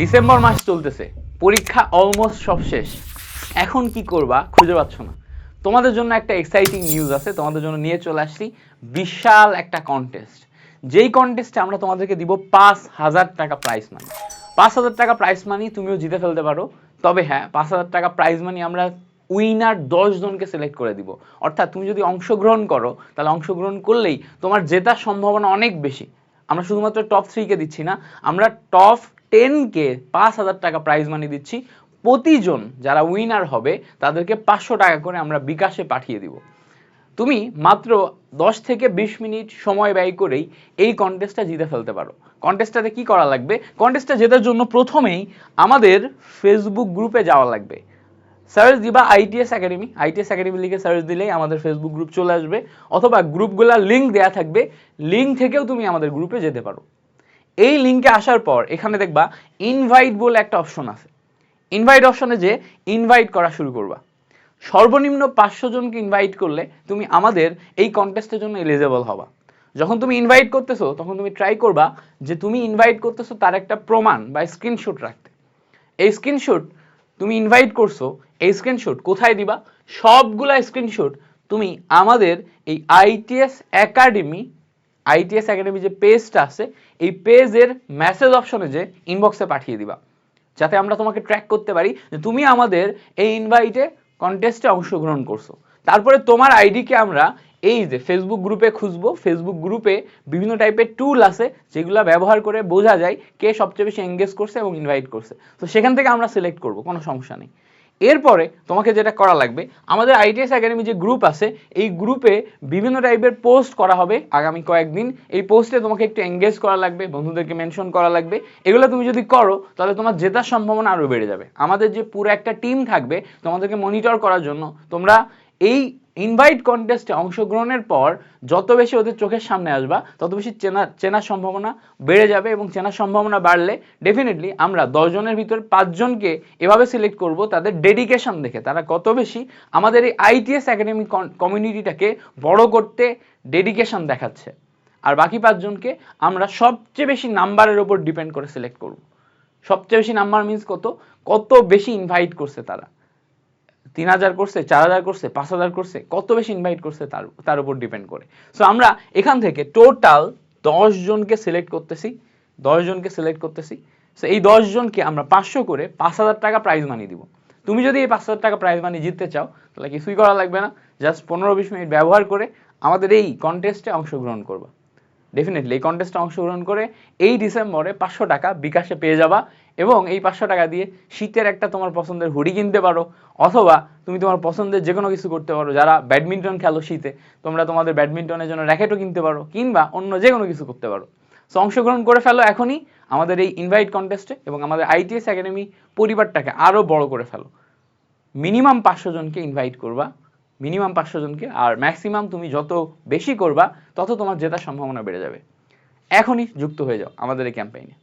December মাস চলতেছে। পরীক্ষা almost সব শেষ। এখন কি করবা খুঁজে পাচ্ছ না। তোমাদের জন্য একটা এক্সাইটিং নিউজ আছে, তোমাদের জন্য নিয়ে চলে আসছি বিশাল একটা কন্টেস্ট যেই কন্টেস্টে আমরা তোমাদেরকে দিব পাঁচ হাজার টাকা প্রাইজ মানি পাঁচ হাজার টাকা প্রাইজ মানি তুমিও জিতে ফেলতে পারো। তবে হ্যাঁ পাঁচ হাজার টাকা প্রাইজ মানি আমরা উইনার জনকে সিলেক্ট করে দিব। অর্থাৎ তুমি যদি অংশগ্রহণ করো, তাহলে অংশগ্রহণ করলেই তোমার জেতার সম্ভাবনা অনেক বেশি। আমরা শুধুমাত্র টপ থ্রিকে দিচ্ছি না, আমরা টপ টেনকে পাঁচ হাজার টাকা প্রাইজ মানি দিচ্ছি। প্রতিজন যারা উইনার হবে, তাদেরকে পাঁচশো টাকা করে আমরা বিকাশে পাঠিয়ে দিব। তুমি মাত্র দশ থেকে বিশ মিনিট সময় ব্যয় করেই এই কন্টেস্টটা জিতে ফেলতে পারো। কন্টেস্টটাতে কি করা লাগবে? কন্টেস্টটা জেতার জন্য প্রথমেই আমাদের ফেসবুক গ্রুপে যাওয়া লাগবে। সার্চ দিবা আইটিএস একাডেমি আইটিএস একাডেমি লিখে সার্চ দিলেই আমাদের ফেসবুক গ্রুপ চলে আসবে। অথবা গ্রুপগুলোর লিঙ্ক দেয়া থাকবে। লিঙ্ক থেকেও তুমি আমাদের গ্রুপে যেতে পারো। এই লিঙ্কে আসার পর এখানে দেখবা ইনভাইট বলে একটা অপশন আছে। ইনভাইট অপশনে যে ইনভাইট করা শুরু করবা। সর্বনিম্ন পাঁচশো জনকে ইনভাইট করলে তুমি আমাদের এই কন্টেস্টের জন্য এলিজেবল হবা। যখন তুমি ইনভাইট করতেছো, তখন তুমি ট্রাই করবা যে তুমি ইনভাইট করতেছো তার একটা প্রমাণ বা স্ক্রিনশট রাখতে। এই স্ক্রিনশট তুমি ইনভাইট করছ, এই স্ক্রিনশট কোথায় দিবা? সবগুলা স্ক্রিনশট তুমি আমাদের এই আইটিএস একাডেমি আইটিএস একাডেমি যে পেজটা আছে, এই পেজের মেসেজ অপশনে যে ইনবক্সে পাঠিয়ে দিবা। যাতে আমরা তোমাকে ট্র্যাক করতে পারি যে তুমি আমাদের এই ইনভাইটে কন্টেস্টে অংশগ্রহণ করছ। তারপরে তোমার আইডিকে আমরা এই যে ফেসবুক গ্রুপে খুঁজবো। ফেসবুক গ্রুপে বিভিন্ন টাইপের টুল আছে, যেগুলো ব্যবহার করে বোঝা যায় কে সবচেয়ে বেশি এঙ্গেজ করছে এবং ইনভাইট করছে। তো সেখান থেকে আমরা সিলেক্ট করব, কোনো সমস্যা নেই। এরপরে তোমাকে যেটা করা লাগবে, আমাদের আইটিএস একাডেমি যে গ্রুপ আছে, এই গ্রুপে বিভিন্ন টাইপের পোস্ট করা হবে আগামী কয়েকদিন। এই পোস্টে তোমাকে একটু এঙ্গেজ করা লাগবে, বন্ধুদেরকে মেনশন করা লাগবে। এগুলো তুমি যদি করো, তাহলে তোমার জেতার সম্ভাবনা আরও বেড়ে যাবে। আমাদের যে পুরো একটা টিম থাকবে, তোমাদেরকে মনিটর করার জন্য তোমরা এই ইনভাইট কন্টেস্টে অংশগ্রহণের পর যত বেশি ওদের চোখের সামনে আসবা, তত বেশি চেনা, চেনার সম্ভাবনা বেড়ে যাবে এবং চেনার সম্ভাবনা বাড়লে ডেফিনেটলি আমরা দশজনের ভিতর পাঁচজনকে এভাবে সিলেক্ট করব তাদের ডেডিকেশন দেখে। তারা কত বেশি আমাদের এই আইটিএস একাডেমি কমিউনিটিটাকে বড় করতে ডেডিকেশন দেখাচ্ছে। আর বাকি পাঁচজনকে আমরা সবচেয়ে বেশি নাম্বারের ওপর ডিপেন্ড করে সিলেক্ট করব। সবচেয়ে বেশি নাম্বার মিন্স কত? কত বেশি ইনভাইট করছে তারা। তিন হাজার করছে, চার হাজার করছে, পাঁচ হাজার করছে, কত বেশি ইনভাইট করছে তার তার উপর ডিপেন্ড করে। সো আমরা এখান থেকে টোটাল জনকে সিলেক্ট করতেছি জনকে সিলেক্ট করতেছি। সো এই জনকে আমরা পাঁচশো করে পাঁচ হাজার টাকা প্রাইজ মানি দিব। তুমি যদি এই পাঁচ হাজার টাকা প্রাইজ মানি জিততে চাও, তাহলে কিছুই করা লাগবে না। জাস্ট পনেরো বিশ মিনিট ব্যবহার করে আমাদের এই কন্টেস্টে অংশগ্রহণ করবা। ডেফিনেটলি এই কন্টেস্টে অংশগ্রহণ করে এই ডিসেম্বরে পাঁচশো টাকা বিকাশে পেয়ে যাবা। এবং এই পাঁচশো টাকা দিয়ে শীতের একটা তোমার পছন্দের হুডি কিনতে পারো, অথবা তুমি তোমার পছন্দের যে কোনো কিছু করতে পারো, যারা ব্যাডমিন্টন খেলো শীতে, তোমরা তোমাদের ব্যাডমিন্টনের জন্য র্যাকেটও কিনতে পারো, কিংবা অন্য যে কোনো কিছু করতে পারো। সো অংশগ্রহণ করে ফেলো এখনই আমাদের এই ইনভাইট কন্টেস্টে এবং আমাদের আইটিএস একাডেমি পরিবারটাকে আরও বড় করে ফেলো। মিনিমাম পাঁচশো জনকে ইনভাইট করবা, মিনিমাম পাঁচশো জনকে, আর ম্যাক্সিমাম তুমি যত বেশি করবা, তত তোমার জেতার সম্ভাবনা বেড়ে যাবে। এখনই যুক্ত হয়ে যাও আমাদের এই ক্যাম্পেইনে